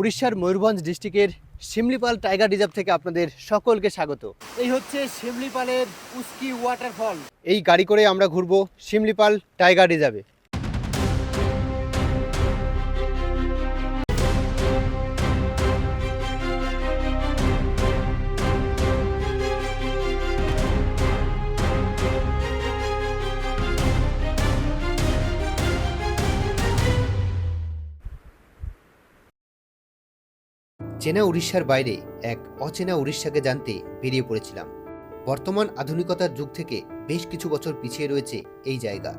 উড়িষ্যার ময়ূরভঞ্জ ডিস্ট্রিক্টের Similipal tiger reserve থেকে আপনাদের সকলকে স্বাগত। এই হচ্ছে শিমলিপালের উস্কি ওয়াটারফল। এই গাড়ি করে আমরা ঘুরবো শিমলিপাল টাইগার রিজার্ভে। চেনা উড়িষ্যার বাইরে এক অচেনা উড়িষ্যাকে জানতে বেরিয়ে পড়েছিলাম। বর্তমান আধুনিকতার যুগ থেকে বেশ কিছু বছর পিছিয়ে রয়েছে এই জায়গা।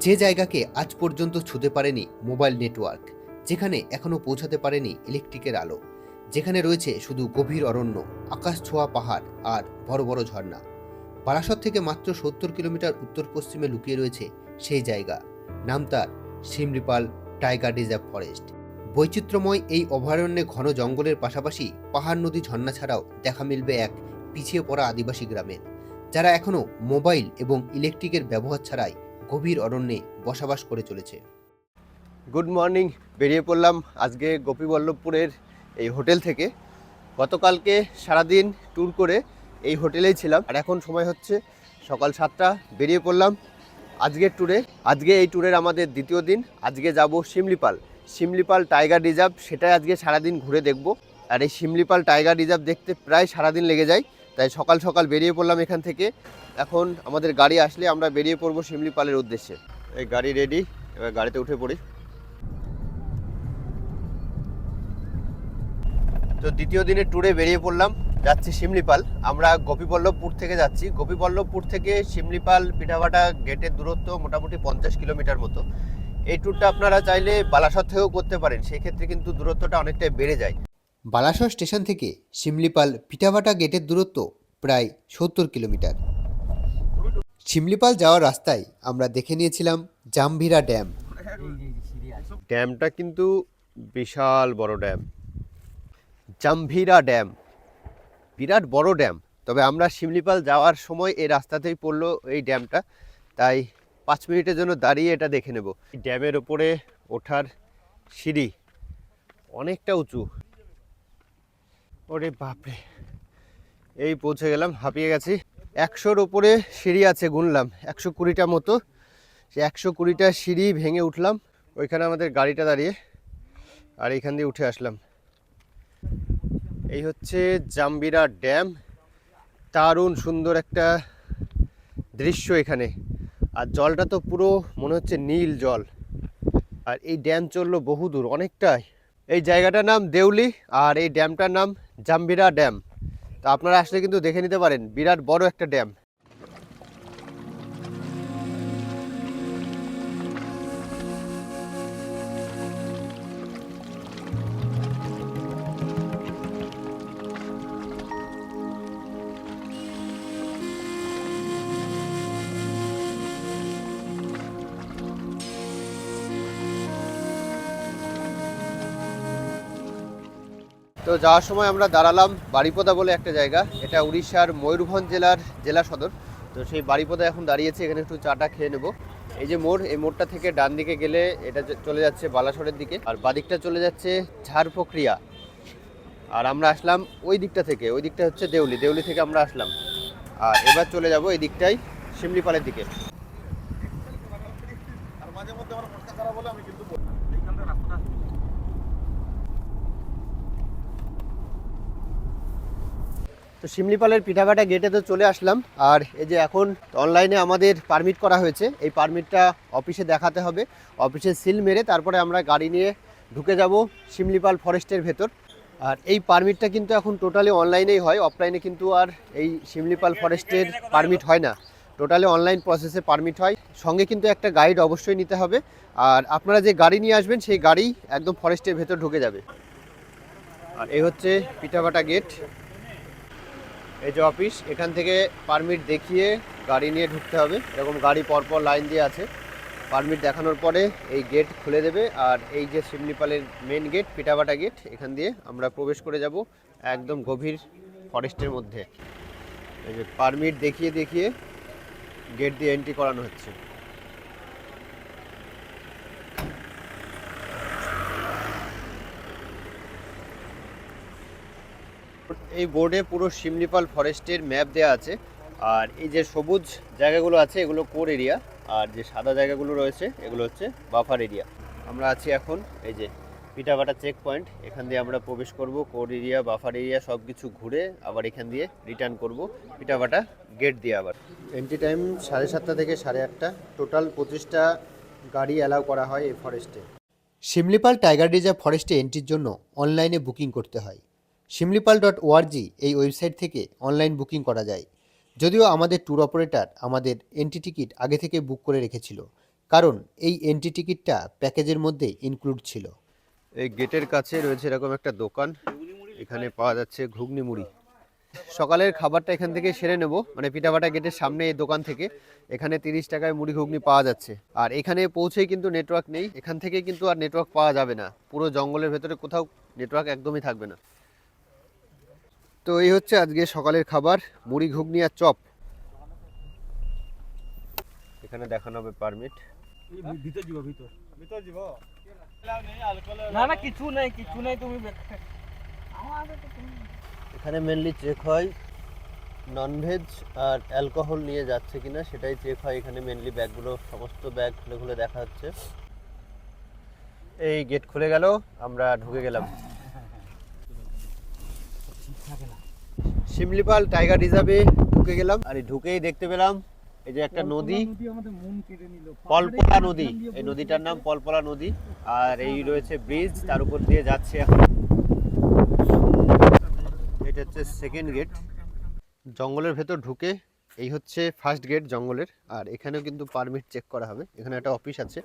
যে জায়গাকে আজ পর্যন্ত ছুতে পারেনি মোবাইল নেটওয়ার্ক, যেখানে এখনও পৌঁছাতে পারেনি ইলেকট্রিকের আলো, যেখানে রয়েছে শুধু গভীর অরণ্য, আকাশ ছোঁয়া পাহাড় আর বড় বড় ঝর্ণা। বারাসত থেকে মাত্র সত্তর কিলোমিটার উত্তর পশ্চিমে লুকিয়ে রয়েছে সেই জায়গা। নাম তার সিমরিপাল টাইগার রিজার্ভ ফরেস্ট। বৈচিত্র্যময় এই অভয়ারণ্যে ঘন জঙ্গলের পাশাপাশি পাহাড়, নদী, ঝর্ণা ছাড়াও দেখা মিলবে এক পিছিয়ে পড়া আদিবাসী গ্রামের যারা এখনও মোবাইল এবং ইলেকট্রিকের ব্যবহার ছাড়াই গভীর অরণ্যে বসবাস করে চলেছে। গুড মর্নিং, বেরিয়ে পড়লাম আজকে গোপীবল্লভপুরের এই হোটেল থেকে। গতকালকে সারাদিন ট্যুর করে এই হোটেলেই ছিলাম। আর এখন সময় হচ্ছে সকাল সাতটা, বেরিয়ে পড়লাম আজকের ট্যুরে। আজকে এই ট্যুরের আমাদের দ্বিতীয় দিন। আজকে যাব শিমলিপাল। শিমলিপাল টাইগার রিজার্ভ, সেটাই আজকে সারাদিন ঘুরে দেখব। আর এই শিমলিপাল টাইগার রিজার্ভ দেখতে প্রায় সারাদিন লেগে যায়, তাই সকাল সকাল বেরিয়ে পড়লাম এখান থেকে। এখন আমাদের গাড়ি আসলে আমরা বেরিয়ে পড়ব শিমলিপালের উদ্দেশ্যে। এই গাড়ি রেডি এবার গাড়িতে উঠে পড়ি। তো দ্বিতীয় দিনের ট্যুরে বেরিয়ে পড়লাম, যাচ্ছি শিমলিপাল। আমরা গোপীবল্লভপুর থেকে যাচ্ছি। গোপীবল্লভপুর থেকে শিমলিপাল পিঠাভাটা গেটের দূরত্ব মোটামুটি পঞ্চাশ কিলোমিটার মতো। এই ট্যুরটা আপনারা চাইলে বালাসর থেকেও করতে পারেন সেই ক্ষেত্রে কিন্তু দূরত্বটা অনেকটাই বেড়ে যায়। বালাসর স্টেশন থেকে শিমলিপাল পিঠাভাটা গেটের দূরত্ব প্রায় সত্তর কিলোমিটার। শিমলিপাল যাওয়ার রাস্তায় আমরা দেখে নিয়েছিলাম জামভিরা ড্যাম। ড্যামটা কিন্তু বিশাল বড় ড্যাম। জামভিরা ড্যাম। বিরাট বড় ড্যাম। তবে আমরা শিমলিপাল যাওয়ার সময় এই রাস্তাতেই পড়ল এই ড্যামটা। তাই পাঁচ মিনিটের জন্য দাঁড়িয়ে এটা দেখে নেব। ড্যামের ওপরে ওঠার সিঁড়ি অনেকটা উঁচু। ওরে বাপরে। এই পৌঁছে গেলাম, হাঁপিয়ে গেছি। একশোর ওপরে সিঁড়ি আছে, গুনলাম। একশো কুড়িটা মতো। সে একশো কুড়িটা সিঁড়ি ভেঙে উঠলাম। ওইখানে আমাদের গাড়িটা দাঁড়িয়ে আর এইখান দিয়ে উঠে আসলাম। এই হচ্ছে জাম্বিরা ড্যাম। দারুণ সুন্দর একটা দৃশ্য এখানে। আর জলটা তো পুরো মনে হচ্ছে নীল জল। আর এই ড্যাম চলল বহুদূর অনেকটাই। এই জায়গাটার নাম দেউলি আর এই ড্যামটার নাম জাম্বিরা ড্যাম। তা আপনারা আসলে কিন্তু দেখে নিতে পারেন, বিরাট বড় একটা ড্যাম। তো যাওয়ার সময় আমরা দাঁড়ালাম বারিপদা বলে একটা জায়গা। এটা উড়িষ্যার ময়ূরভঞ্জ জেলার জেলা সদর। তো সেই বারিপদা এখন দাঁড়িয়েছে, এখানে একটু চাটা খেয়ে নেব। এই যে মোড়, এই মোড়টা থেকে ডান দিকে গেলে এটা চলে যাচ্ছে বালাসরের দিকে। আর বাদিকটা চলে যাচ্ছে ঝাড় প্রক্রিয়া। আর আমরা আসলাম ওই দিকটা থেকে, ওই দিকটা হচ্ছে দেউলি। দেউলি থেকে আমরা আসলাম। আর এবার চলে যাব এই দিকটাই শিমলিপালের দিকে আর মাঝে মধ্যে আমার মনটা খারাপ হলে আমি কিন্তু বলি এইখানটা রাস্তাটা তো শিমলিপালের পিঠাভাটা গেটে তো চলে আসলাম। আর এই যে এখন অনলাইনে আমাদের পারমিট করা হয়েছে। এই পারমিটটা অফিসে দেখাতে হবে। অফিসে সিল মেরে তারপরে আমরা গাড়ি নিয়ে ঢুকে যাব শিমলিপাল ফরেস্টের ভেতর। আর এই পারমিটটা কিন্তু এখন টোটালি অনলাইনেই হয়। অফলাইনে কিন্তু আর এই শিমলিপাল ফরেস্টের পারমিট হয় না। টোটালি অনলাইন প্রসেসে পারমিট হয়। সঙ্গে কিন্তু একটা গাইড অবশ্যই নিতে হবে। আর আপনারা যে গাড়ি নিয়ে আসবেন, সেই গাড়ি একদম ফরেস্টের ভেতর ঢুকে যাবে। আর এই হচ্ছে পিঠাভাটা গেট এই যে অফিস, এখান থেকে পারমিট দেখিয়ে গাড়ি নিয়ে ঢুকতে হবে। এরকম গাড়ি পরপর লাইন দিয়ে আছে। পারমিট দেখানোর পরে এই গেট খুলে দেবে আর এই যে শিবনিপালের মেন গেট পিটাবাটা গেট এখান দিয়ে আমরা প্রবেশ করে যাব একদম গভীর ফরেস্টের মধ্যে। এই যে পারমিট দেখিয়ে দেখিয়ে গেট দিয়ে এন্ট্রি করানো হচ্ছে। এই বোর্ডে পুরো শিমলিপাল ফরেস্টের ম্যাপ দেওয়া আছে। আর এই যে সবুজ জায়গাগুলো আছে, এগুলো কোর এরিয়া আর যে সাদা জায়গাগুলো রয়েছে, এগুলো হচ্ছে বাফার এরিয়া আমরা আছি এখন এই যে পিঠাভাটা চেক পয়েন্ট এখান দিয়ে আমরা প্রবেশ করব কোর এরিয়া বাফার এরিয়া সব কিছু ঘুরে আবার এখান দিয়ে রিটার্ন করব। পিঠাভাটা গেট দিয়ে আবার। এন্ট্রি টাইম সাড়ে সাতটা থেকে সাড়ে আটটা। টোটাল পঁচিশটা গাড়ি অ্যালাউ করা হয় এই ফরেস্টে শিমলিপাল টাইগার রিজার্ভ ফরেস্টে এন্ট্রির জন্য অনলাইনে বুকিং করতে হয়। শিমলিপাল ডট ওআরজি এই ওয়েবসাইট থেকে অনলাইন বুকিং করা যায়। যদিও আমাদের ট্যুর অপারেটর আমাদের এন্ট্রি টিকিট আগে থেকে বুক করে রেখেছিল, কারণ এই এন্ট্রি টিকিটটা প্যাকেজের মধ্যে ইনক্লুড ছিল। এই গেটের কাছে রয়েছে এরকম একটা দোকান, এখানে পাওয়া যাচ্ছে ঘুগনি মুড়ি। সকালের খাবারটা এখান থেকে সেরে নেব মানে পিঠাপাটা গেটের সামনে এই দোকান থেকে, এখানে তিরিশ টাকায় মুড়ি ঘুগনি পাওয়া যাচ্ছে। আর এখানে পৌঁছেই কিন্তু নেটওয়ার্ক নেই, এখান থেকে কিন্তু আর নেটওয়ার্ক পাওয়া যাবে না। পুরো জঙ্গলের ভেতরে কোথাও নেটওয়ার্ক একদমই থাকবে না। তো এই হচ্ছে আজকে সকালের খাবার মুড়ি ঘুগনি আর চপ। এখানে দেখানো হবে পারমিট ভিতর যাব ভিতর। ভিতর যাব? না না কিছু নাই কিছু নাই তুমি এখানে মেনলি চেক হয় ননভেজ আর অ্যালকোহল নিয়ে যাচ্ছে কিনা সেটাই চেক হয়। এখানে মেনলি ব্যাগগুলো সমস্ত ব্যাগ খুলে খুলে দেখা হচ্ছে। এই গেট খুলে গেল আমরা ঢুকে গেলাম। শিমলিপাল টাইগার রিজার্ভে ঢুকে গেলাম। আর এই ঢুকেই দেখতে পেলাম এই যে একটা নদী। নদী আমাদের মন কেড়ে নিল। পলপলা নদী এই নদীটার নাম পলপলা নদী। আর এই রয়েছে ব্রিজ তার উপর দিয়ে যাচ্ছে এখন। এটা হচ্ছে সেকেন্ড গেট জঙ্গলের ভেতর ঢুকে এই হচ্ছে ফার্স্ট গেট জঙ্গলের। আর এখানেও কিন্তু পারমিট চেক করা হবে। এখানে একটা অফিস আছে।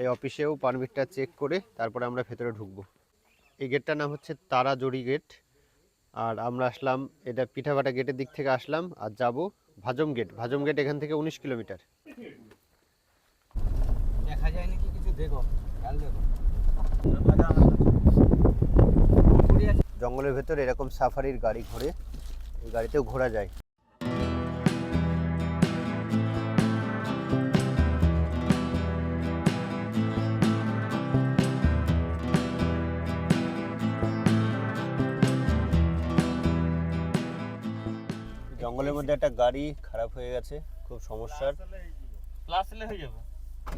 এই অফিসেও পারমিটটা চেক করে তারপরে আমরা ভেতরে ঢুকবো। এই গেটটার নাম হচ্ছে তারাজড়ি গেট আর আমরা আসলাম এটা পিঠাভাটা গেটের দিক থেকে আসলাম আর যাব ভাজম গেট। ভাজম গেট এখান থেকে উনিশ কিলোমিটার। দেখা যায় নাকি কিছু দেখো দেখো। জঙ্গলের ভেতর এরকম সাফারির গাড়ি ঘোরে এই গাড়িতেও ঘোরা যায়। জঙ্গলের মধ্যে একটা গাড়ি খারাপ হয়ে গেছে খুব সমস্যার। প্লাস হলে হয়ে যাবে।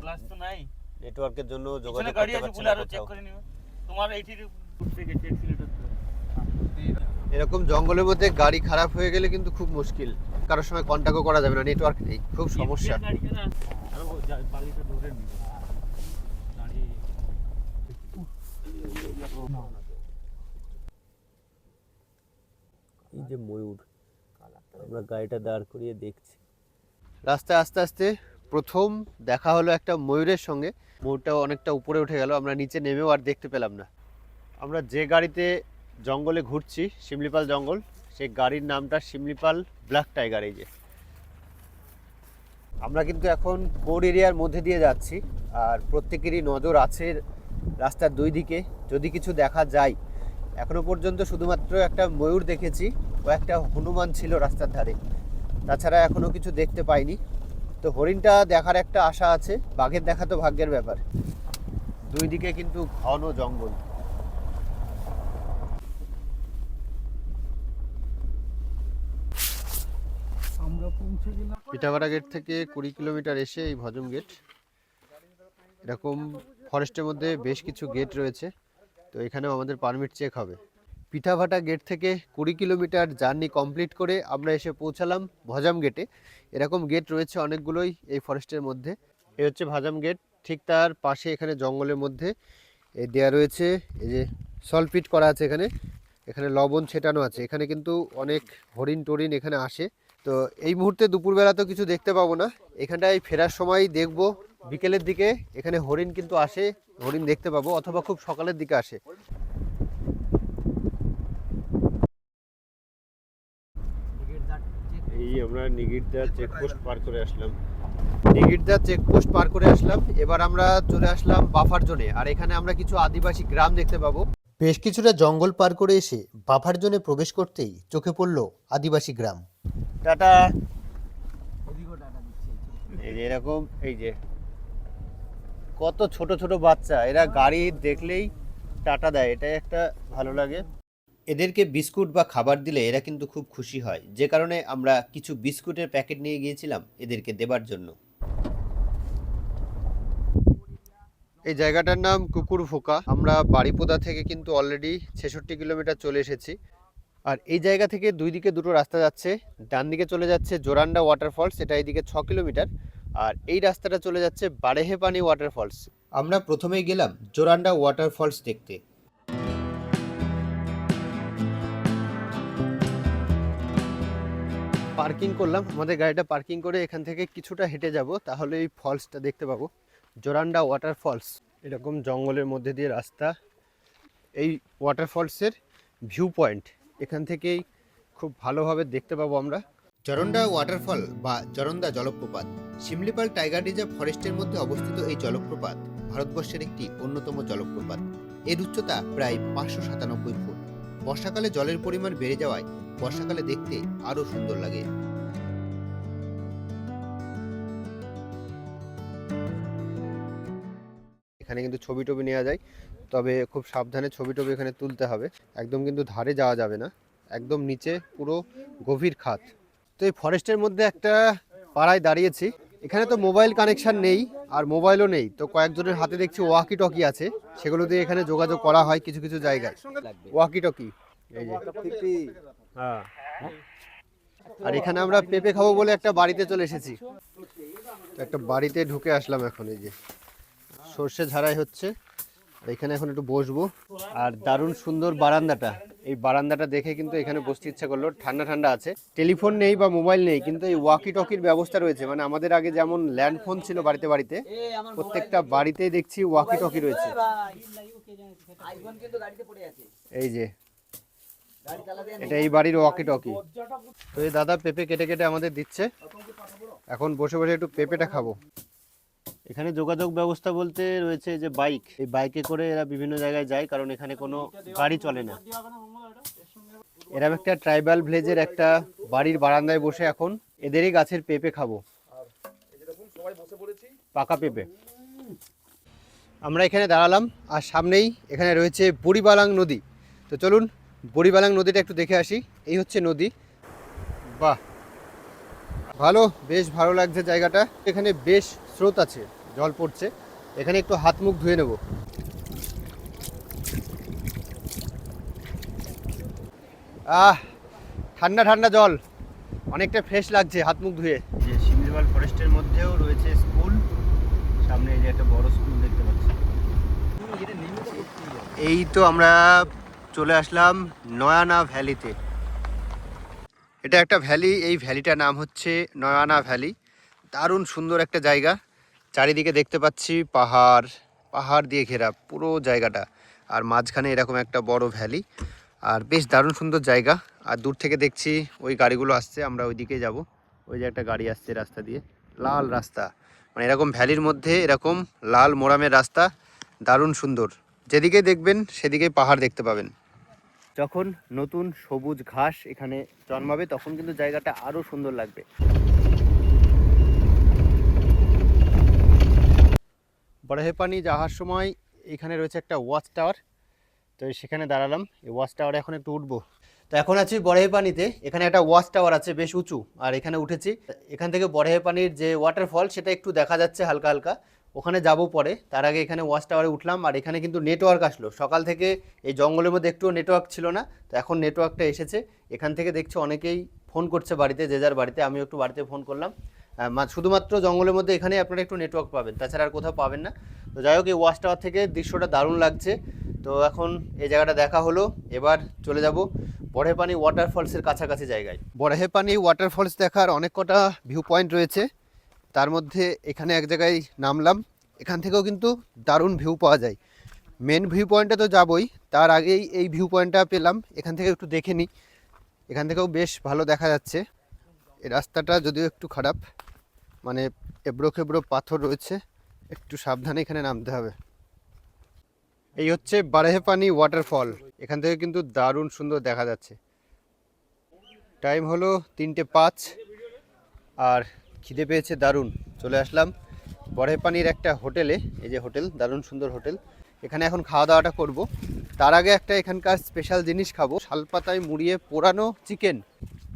প্লাস তো নাই। নেটওয়ার্কের জন্য যোগাযোগ করতে পারছি না চেক করে নিবে। তোমার এইটির উঠতে গেছে অ্যাক্সিলেটর এরকম জঙ্গলের মধ্যে গাড়ি খারাপ হয়ে গেলে কিন্তু খুব মুশকিল। কারোর সময় কন্ট্যাক্টও করা যাবে না নেটওয়ার্ক নেই খুব সমস্যা। এই যে ময়ূর। আমরা গাড়িটা দাঁড় করিয়ে দেখছি। রাস্তায় আস্তে আস্তে প্রথম দেখা হলো একটা ময়ূরের সঙ্গে। ময়ূরটাও অনেকটা উপরে উঠে গেল, আমরা নিচে নেমেও আর দেখতে পেলাম না। আমরা যে গাড়িতে জঙ্গলে ঘুরছি, শিমলিপাল জঙ্গল, সেই গাড়ির নামটা শিমলিপাল ব্ল্যাক টাইগার এই যে। আমরা কিন্তু এখন কোর এরিয়ার মধ্যে দিয়ে যাচ্ছি, আর প্রত্যেকেরই নজর আছে রাস্তার দুই দিকে। যদি কিছু দেখা যায় এখনও পর্যন্ত শুধুমাত্র একটা ময়ূর দেখেছি ও একটা হনুমান ছিল রাস্তার ধারে। তাছাড়া এখনও কিছু দেখতে পাইনি। তো হরিণটা দেখার একটা আশা আছে বাঘের দেখা তো ভাগ্যের ব্যাপার। দুই দিকে কিন্তু ঘন জঙ্গল। আমরা পিঠাভাড়া গেট থেকে কুড়ি কিলোমিটার এসে এই ভজম গেট। এরকম ফরেস্টের মধ্যে বেশ কিছু গেট রয়েছে। তো এখানেও আমাদের পারমিট চেক হবে। পিঠাভাটা গেট থেকে কুড়ি কিলোমিটার জার্নি কমপ্লিট করে আমরা এসে পৌঁছালাম ভজাম গেটে এরকম গেট রয়েছে অনেকগুলোই এই ফরেস্টের মধ্যে। এ হচ্ছে ভাজাম গেট ঠিক তার পাশে এখানে জঙ্গলের মধ্যে এ দেয়া রয়েছে এই যে সলপিট করা আছে এখানে। এখানে লবণ ছেটানো আছে। এখানে কিন্তু অনেক হরিণ টরিন এখানে আসে। তো এই মুহূর্তে দুপুরবেলা তো কিছু দেখতে পাবো না। এখানটায় ফেরার সময় দেখব বিকেলের দিকে এখানে হরিণ কিন্তু আসে হরিণ দেখতে পাবো অথবা খুব সকালের দিকে আসে। এই আমরা নিগিরদা চেকপোস্ট পার করে আসলাম। নিগিরদা চেকপোস্ট পার করে আসলাম। এবার আমরা চলে আসলাম বাফার জোনে আর এখানে আমরা কিছু আদিবাসী গ্রাম দেখতে পাবো। বেশ কিছুটা জঙ্গল পার করে এসে বাফার জোনে প্রবেশ করতেই চোখে পড়ল আদিবাসী গ্রাম। টাটা। ওদিকেও ডাটা দিচ্ছে এই যে এরকম এই যে। কত ছোট ছোট বাচ্চা, এরা গাড়ি দেখলেই টাটা দেয়, এটাই একটা ভালো লাগে। এদেরকে বিস্কুট বা খাবার দিলে এরা কিন্তু খুব খুশি হয়। যে কারণে আমরা কিছু বিস্কুটের প্যাকেট নিয়ে গিয়েছিলাম এদেরকে দেবার জন্য। এই জায়গাটার নাম কুকুর ফোকা আমরা বাড়িপোদা থেকে কিন্তু অলরেডি ছেষট্টি কিলোমিটার চলে এসেছি। আর এই জায়গা থেকে দুই দিকে দুটো রাস্তা যাচ্ছে। ডান দিকে চলে যাচ্ছে জোরান্ডা ওয়াটারফলস এটা এইদিকে ছ কিলোমিটার। আর এই রাস্তাটা চলে যাচ্ছে বারেহে পানি ওয়াটারফলস আমরা প্রথমেই গেলাম জোরান্ডা ওয়াটারফলস দেখতে। পার্কিং করলাম আমাদের গাড়িটা পার্কিং করে এখান থেকে কিছুটা হেঁটে যাব তাহলে এই ফলসটা দেখতে পাবো। জোরান্ডা ওয়াটারফলস এরকম জঙ্গলের মধ্যে দিয়ে রাস্তা। এই ওয়াটারফলসের ভিউ পয়েন্ট এখান থেকেই খুব ভালোভাবে দেখতে পাবো আমরা। জরন্ডা ওয়াটারফল বা জরন্দা জলপ্রপাত। শিমলিপাল টাইগার রিজার্ভ ফরেস্টের মধ্যে অবস্থিত এই জলপ্রপাত ভারতবর্ষের একটি অন্যতম জলপ্রপাত। এর উচ্চতা প্রায় পাঁচশো সাতানব্বই ফুট। বর্ষাকালে জলের পরিমাণ বেড়ে যাওয়ায় বর্ষাকালে দেখতে আরও সুন্দর লাগে। এখানে কিন্তু ছবি টবি নেওয়া যায়, তবে খুব সাবধানে ছবি টবি এখানে তুলতে হবে। একদম কিন্তু ধারে যাওয়া যাবে না। একদম নিচে পুরো গভীর খাত। তো এই ফরেস্টের মধ্যে একটা পাড়ায় দাঁড়িয়েছি। এখানে তো মোবাইল কানেকশন নেই আর মোবাইলও নেই। তো কয়েকজনের হাতে দেখছি ওয়াকি টকি আছে। সেগুলো দিয়ে এখানে যোগাযোগ করা হয় কিছু কিছু জায়গায়। ওয়াকি টকি হ্যাঁ। আর এখানে আমরা পেঁপে খাব বলে একটা বাড়িতে চলে এসেছি। একটা বাড়িতে ঢুকে আসলাম এখন এই যে। সর্ষে ঝাড়াই হচ্ছে। এখানে এখন একটু বসবো। আর দারুণ সুন্দর বারান্দাটা। এই বারান্দাটা দেখে কিন্তু এখানে বসতে ইচ্ছা করল। ঠান্ডা ঠান্ডা আছে। টেলিফোন নেই বা মোবাইল নেই, কিন্তু এই ওয়াকি টকির ব্যবস্থা রয়েছে। মানে আমাদের আগে যেমন ল্যান্ড ফোন ছিল বাড়িতে বাড়িতে, প্রত্যেকটা বাড়িতেই দেখছি ওয়াকি টকি রয়েছে। এই যে, এটা এই বাড়ির ওয়াকি টকি তো এই দাদা পেঁপে কেটে কেটে আমাদের দিচ্ছে। এখন বসে বসে একটু পেঁপেটা খাব। এখানে যোগাযোগ ব্যবস্থা বলতে রয়েছে যে বাইক, এই বাইকে করে এরা বিভিন্ন জায়গায় যায় কারণ এখানে কোনো গাড়ি চলে না। এরকম একটা ট্রাইবাল ভিলেজের একটা বাড়ির বারান্দায় বসে এখন এদেরই গাছের পেঁপে খাব। পাকা পেঁপে। আমরা এখানে দাঁড়ালাম, আর সামনেই এখানে রয়েছে বুড়িবালাং নদী। তো চলুন বুড়িবালাং নদীটা একটু দেখে আসি। এই হচ্ছে নদী। বাহ! ভালো, বেশ ভালো লাগছে জায়গাটা। এখানে বেশ স্রোত আছে। জল পড়ছে। এখানে একটু হাত মুখ ধুয়ে নেব। আহ ঠান্ডা ঠান্ডা জল। অনেকটা ফ্রেশ লাগছে হাত মুখ ধুয়ে। যে শিমলিপাল ফরেস্টের মধ্যেও রয়েছে স্কুল। সামনে এই যে একটা বড় স্কুল দেখতে পাচ্ছি। এই তো আমরা চলে আসলাম নয়ানা ভ্যালিতে। এটা একটা ভ্যালি এই ভ্যালিটার নাম হচ্ছে নয়ানা ভ্যালি। দারুণ সুন্দর একটা জায়গা। চারিদিকে দেখতে পাচ্ছি পাহাড় পাহাড় দিয়ে ঘেরা পুরো জায়গাটা। আর মাঝখানে এরকম একটা বড় ভ্যালি। আর বেশ দারুণ সুন্দর জায়গা। আর দূর থেকে দেখছি ওই গাড়িগুলো আসছে, আমরা ওইদিকে যাব। ওই যে একটা গাড়ি আসছে রাস্তা দিয়ে। লাল রাস্তা। মানে এরকম ভ্যালির মধ্যে এরকম লাল মোরামের রাস্তা, দারুণ সুন্দর। যেদিকে দেখবেন সেদিকে পাহাড় দেখতে পাবেন। যখন নতুন সবুজ ঘাস এখানে জন্মাবে, তখন কিন্তু জায়গাটা আরও সুন্দর লাগবে। বড়হে পানি যাওয়ার সময় এখানে রয়েছে একটা ওয়াচ টাওয়ার। তো সেখানে দাঁড়ালাম। এই ওয়াচ টাওয়ারে এখন একটু উঠবো। তো এখন আছি বড়হে পানিতে এখানে একটা ওয়াচ টাওয়ার আছে, বেশ উঁচু, আর এখানে উঠেছি। এখান থেকে বড়হে পানির যে ওয়াটারফল সেটা একটু দেখা যাচ্ছে হালকা হালকা। ওখানে যাব পরে। তার আগে এখানে ওয়াচ টাওয়ারে উঠলাম, আর এখানে কিন্তু নেটওয়ার্ক আসলো। সকাল থেকে এই জঙ্গলের মধ্যে একটুও নেটওয়ার্ক ছিল না, তো এখন নেটওয়ার্কটা এসেছে। এখান থেকে দেখছি অনেকেই ফোন করছে বাড়িতে, যে যার বাড়িতে। আমিও একটু বাড়িতে ফোন করলাম। শুধুমাত্র জঙ্গলের মধ্যে এখানে আপনারা একটু নেটওয়ার্ক পাবেন। তাছাড়া আর কোথাও পাবেন না। তো যাই হোক, এই ওয়াচ টাওয়ার থেকে দৃশ্যটা দারুণ লাগছে। তো এখন এই জায়গাটা দেখা হলো। এবার চলে যাব বড়হেপানি ওয়াটারফলসের কাছাকাছি জায়গায়। বড়হেপানি ওয়াটারফলস দেখার অনেক কটা ভিউ পয়েন্ট রয়েছে। তার মধ্যে এখানে এক জায়গায় নামলাম। এখান থেকেও কিন্তু দারুণ ভিউ পাওয়া যায়। মেন ভিউ পয়েন্টে তো যাবই। তার আগেই এই ভিউ পয়েন্টটা পেলাম। এখান থেকে একটু দেখে নিই। এখান থেকেও বেশ ভালো দেখা যাচ্ছে। এই রাস্তাটা যদিও একটু খারাপ। মানে এবড়ো খেবড়ো পাথর রয়েছে, একটু সাবধানে এখানে নামতে হবে। এই হচ্ছে বারেহেপানি ওয়াটারফল এখান থেকে কিন্তু দারুণ সুন্দর দেখা যাচ্ছে। টাইম হলো তিনটে পাঁচ, আর খিদে পেয়েছে দারুণ। চলে আসলাম বড়হেপানির একটা হোটেলে, এই যে হোটেল, দারুণ সুন্দর হোটেল। এখানে এখন খাওয়া দাওয়াটা করব। তার আগে একটা এখানকার স্পেশাল জিনিস খাব, শালপাতায় মুড়িয়ে পোড়ানো চিকেন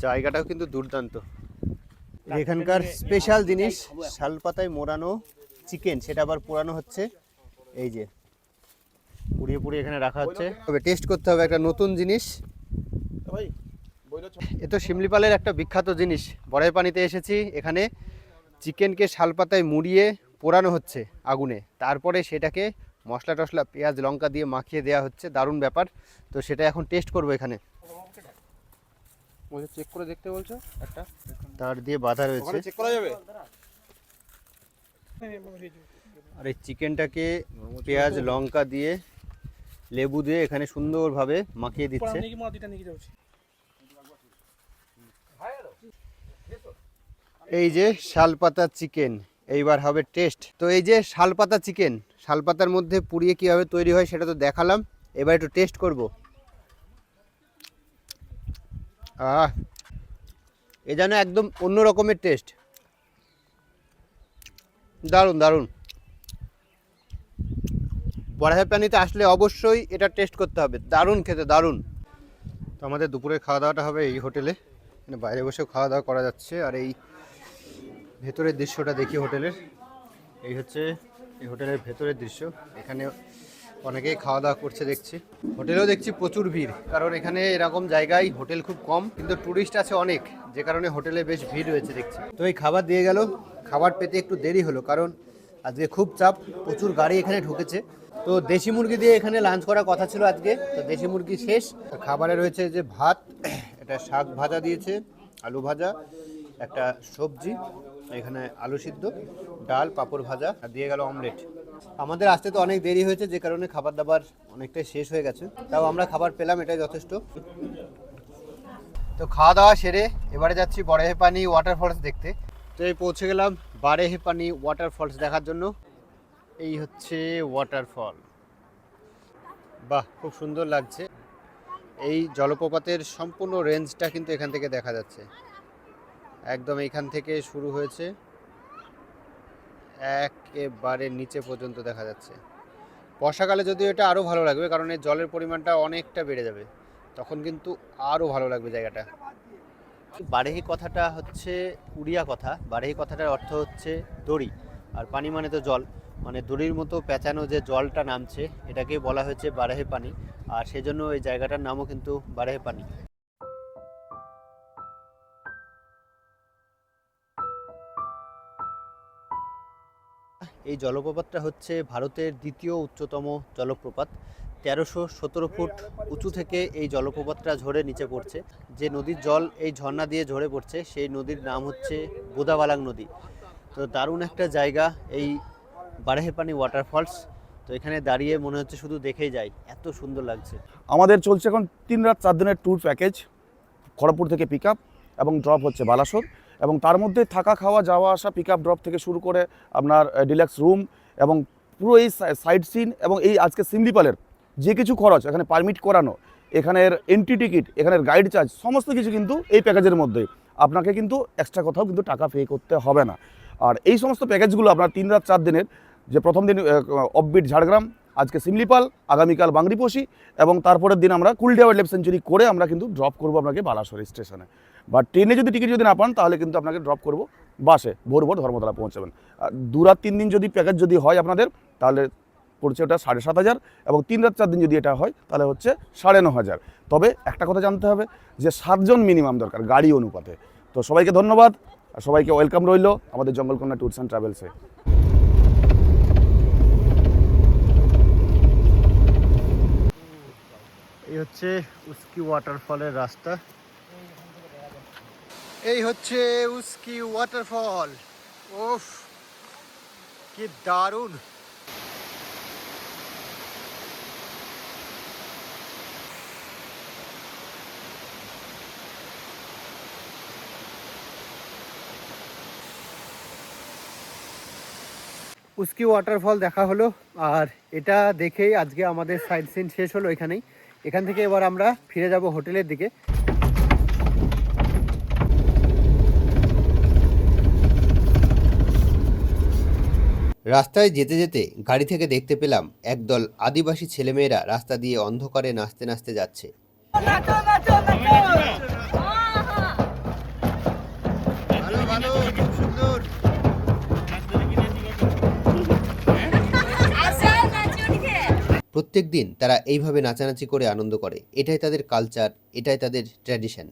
জায়গাটাও কিন্তু দুর্দান্ত। এখানকার স্পেশাল জিনিস শালপাতায় মোড়ানো চিকেন সেটা আবার পোড়ানো হচ্ছে। এই যে পুড়িয়ে পুড়িয়ে এখানে রাখা হচ্ছে। তবে টেস্ট করতে হবে একটা নতুন জিনিস। এ তো শিমলিপালের একটা বিখ্যাত জিনিস। বড়াই পানিতে এসেছি এখানে চিকেনকে শালপাতায় মুড়িয়ে পোড়ানো হচ্ছে আগুনে। তারপরে সেটাকে মশলা টশলা পেঁয়াজ লঙ্কা দিয়ে মাখিয়ে দেওয়া হচ্ছে। দারুণ ব্যাপার। তো সেটা এখন টেস্ট করব এখানে। বলছে চেক করে দেখতে বলছো? একটা। তার দিয়ে বাধা রয়েছে। চেক করা যাবে? আর এই চিকেনটাকে পেঁয়াজ লঙ্কা দিয়ে লেবু দিয়ে এখানে সুন্দরভাবে মাখিয়ে দিচ্ছে। এই যে শালপাতা চিকেন এইবার হবে টেস্ট। তো এই যে শালপাতা চিকেন শালপাতার মধ্যে পুড়িয়ে কীভাবে তৈরি হয় সেটা তো দেখালাম। এবার একটু টেস্ট করব। এ যেন একদম অন্য রকমের টেস্ট দারুণ দারুণ। বড়াই প্রাণীতে আসলে অবশ্যই এটা টেস্ট করতে হবে। দারুণ খেতে, দারুণ। তো আমাদের দুপুরের খাওয়া দাওয়াটা হবে এই হোটেলে মানে বাইরে বসেও খাওয়া দাওয়া করা যাচ্ছে। আর এই ভেতরের দৃশ্যটা দেখি হোটেলের এই হচ্ছে এই হোটেলের ভেতরের দৃশ্য। এখানে অনেকেই খাওয়া দাওয়া করছে, দেখছি। হোটেলেও দেখছি প্রচুর ভিড়, কারণ এখানে এরকম জায়গায় হোটেল খুব কম, কিন্তু ট্যুরিস্ট আছে অনেক, যে কারণে হোটেলে বেশ ভিড় রয়েছে, দেখছি। তো এই খাবার দিয়ে গেল, খাবার পেতে একটু দেরি হলো, কারণ আজকে খুব চাপ, প্রচুর গাড়ি এখানে ঢুকেছে। তো দেশি মুরগি দিয়ে এখানে লাঞ্চ করার কথা ছিল আজকে, তো দেশি মুরগি শেষ। খাবারে রয়েছে যে ভাত এটা শাক ভাজা দিয়েছে, আলু ভাজা, একটা সবজি, এখানে আলু সিদ্ধ, ডাল, পাঁপড় ভাজা, আর দিয়ে গেল অমলেট আমাদের আসতে তো অনেক দেরি হয়েছে, যে কারণে খাবার দাবার অনেকটাই শেষ হয়ে গেছে। তাও আমরা খাবার পেলাম, এটাই যথেষ্ট। তো খাওয়া দাওয়া সেরে এবারে যাচ্ছি বড়েহে পানি ওয়াটারফলস দেখতে। তো এই পৌঁছে গেলাম বারেহে পানি ওয়াটারফলস দেখার জন্য। এই হচ্ছে ওয়াটারফল বাহ, খুব সুন্দর লাগছে। এই জলপ্রপাতের সম্পূর্ণ রেঞ্জটা কিন্তু এখান থেকে দেখা যাচ্ছে। একদম এখান থেকে শুরু হয়েছে। একেবারে নিচে পর্যন্ত দেখা যাচ্ছে। বর্ষাকালে যদিও এটা আরও ভালো লাগবে, কারণ এই জলের পরিমাণটা অনেকটা বেড়ে যাবে। তখন কিন্তু আরও ভালো লাগবে জায়গাটা। বারেহি কথাটা হচ্ছে উড়িয়া কথা। বারেহি কথাটার অর্থ হচ্ছে দড়ি। আর পানি মানে তো জল। মানে দড়ির মতো পেঁচানো যে জলটা নামছে এটাকে বলা হয়েছে বারেহে পানি। আর সেজন্য এই জায়গাটার নামও কিন্তু বারেহে পানি। এই জলপ্রপাতটা হচ্ছে ভারতের দ্বিতীয় উচ্চতম জলপ্রপাত। তেরোশো সতেরো ফুট উঁচু থেকে এই জলপ্রপাতটা ঝরে নিচে পড়ছে। যে নদীর জল এই ঝর্ণা দিয়ে ঝরে পড়ছে, সেই নদীর নাম হচ্ছে বোদাবালাং নদী। তো দারুণ একটা জায়গা এই বারেহেপানি ওয়াটারফলস। তো এখানে দাঁড়িয়ে মনে হচ্ছে শুধু দেখেই যাই, এত সুন্দর লাগছে। আমাদের চলছে এখন তিন রাত চার দিনের ট্যুর প্যাকেজ খড়গপুর থেকে পিক আপ এবং ড্রপ হচ্ছে বালাসোর। এবং তার মধ্যে থাকা খাওয়া, যাওয়া আসা পিক আপ ড্রপ থেকে শুরু করে আপনার ডিলাক্স রুম এবং পুরো এই সাইড সিন এবং এই আজকে সিমলিপালের যে কিছু খরচ, এখানে পারমিট করানো, এখানের এন্ট্রি টিকিট এখানের গাইড চার্জ সমস্ত কিছু কিন্তু এই প্যাকেজের মধ্যে। আপনাকে কিন্তু এক্সট্রা কোথাও কিন্তু টাকা পে করতে হবে না। আর এই সমস্ত প্যাকেজগুলো আপনার তিন রাত, চার দিনের, যে প্রথম দিন অফবিট ঝাড়গ্রাম, আজকে সিমলিপাল আগামীকাল বাংরিপোষি এবং তারপরের দিন আমরা কুলডিয়া ওয়াইল্ড লাইফ সেঞ্চুরি করে আমরা কিন্তু ড্রপ করব আপনাকে বালাসর স্টেশনে। বা ট্রেনে যদি টিকিট যদি না পান, তাহলে কিন্তু আপনাকে ড্রপ করব বাসে। ভোর ভোর ধর্মতলা পৌঁছাবেন। দু রাত তিন দিন যদি প্যাকেজ যদি হয় আপনাদের, তাহলে পড়ছে ওটা সাড়ে সাত হাজার এবং তিন রাত চার দিন যদি এটা হয়, তাহলে হচ্ছে সাড়ে ন হাজার। তবে একটা কথা জানতে হবে যে সাতজন মিনিমাম দরকার গাড়ি অনুপাতে। তো সবাইকে ধন্যবাদ আর সবাইকে ওয়েলকাম রইল আমাদের জঙ্গলকন্যা ট্যুরস অ্যান্ড ট্রাভেলসে এই হচ্ছে উস্কি ওয়াটারফলের রাস্তা। এই হচ্ছে উস্কি ওয়াটারফল ওফ কি দারুণ। উস্কি ওয়াটারফল দেখা হলো, আর এটা দেখেই আজকে আমাদের সাইড সিন শেষ হলো এখানেই। এখান থেকে এবার আমরা ফিরে যাব হোটেলের দিকে। রাস্তায় যেতে যেতে গাড়ি থেকে দেখতে পেলাম একদল আদিবাসী ছেলেমেয়েরা রাস্তা দিয়ে অন্ধকারে নাচতে নাচতে যাচ্ছে। প্রত্যেক দিন তারা এইভাবে নাচানাচি করে আনন্দ করে। এটাই তাদের কালচার এটাই তাদের ট্র্যাডিশন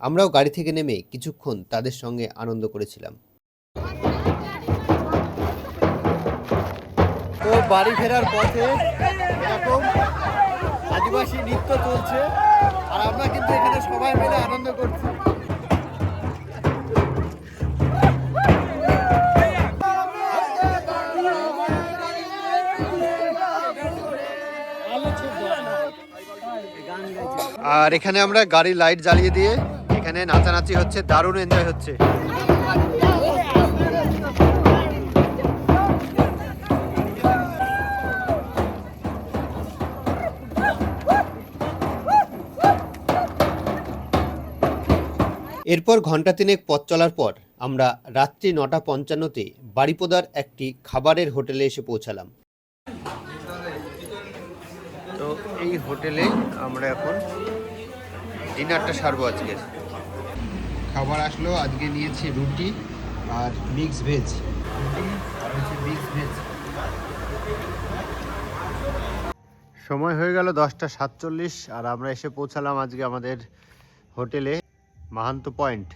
আমরাও গাড়ি থেকে নেমে কিছুক্ষণ তাদের সঙ্গে আনন্দ করেছিলাম। বাড়ি ফেরার পথে এরকম আদিবাসী নৃত্য চলছে, আর আমরা কিন্তু এখানে সবাই মিলে আনন্দ করছি। আর এখানে আমরা গাড়ির লাইট জ্বালিয়ে দিয়ে এখানে নাচানাচি হচ্ছে, দারুণ এনজয় হচ্ছে। এরপর ঘণ্টা তিনেক পথ চলার পর আমরা রাত্রি নটা পঞ্চান্নতে বাড়িপোদার একটি খাবারের হোটেলে এসে পৌঁছালাম। তো এই হোটেলে আমরা এখন ডিনারটা সারবো আজকে। খাবার আসলো আজকে নিয়েছি রুটি আর মিক্স ভেজ। Mix veg. সময় হয়ে গেল দশটা সাতচল্লিশ আর আমরা এসে পৌঁছালাম আজকে আমাদের হোটেলে। মাহান্ত পয়েন্ট।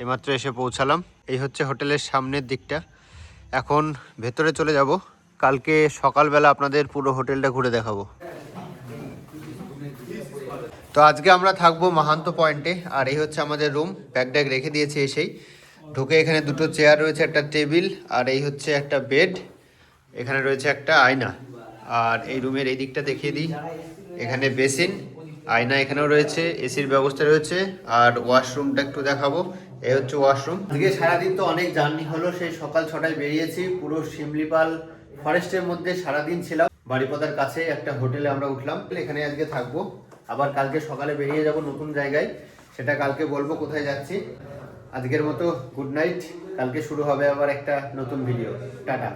এইমাত্র এসে পৌঁছালাম। এই হচ্ছে হোটেলের সামনের দিকটা। এখন ভেতরে চলে যাব। কালকে সকালবেলা আপনাদের পুরো হোটেলটা ঘুরে দেখাবো। তো আজকে আমরা থাকব মাহান্ত পয়েন্টে, আর এই হচ্ছে আমাদের রুম। ব্যাগ ট্যাগ রেখে দিয়েছে এসেই। ঢুকে এখানে দুটো চেয়ার রয়েছে, একটা টেবিল, আর এই হচ্ছে একটা বেড। এখানে রয়েছে একটা আয়না। আর এই রুমের এই দিকটা দেখিয়ে দিই। এখানে বেসিন আয়না এখানেও রয়েছে এসির ব্যবস্থা রয়েছে, আর ওয়াশরুমটা একটু দেখাবো। এই হচ্ছে ওয়াশরুম আজকে সারাদিন তো অনেক জার্নি হলো, সেই সকাল ছটায় বেরিয়েছি, পুরো শিমলিপাল ফরেস্টের মধ্যে সারাদিন ছিলাম। বাড়িপদার কাছে একটা হোটেলে আমরা উঠলাম, এখানে আজকে থাকব। আবার কালকে সকালে বেরিয়ে যাব নতুন জায়গায়, সেটা কালকে বলব কোথায় যাচ্ছি। আজকের মতো গুড নাইট কালকে শুরু হবে আবার একটা নতুন ভিডিও টাটা।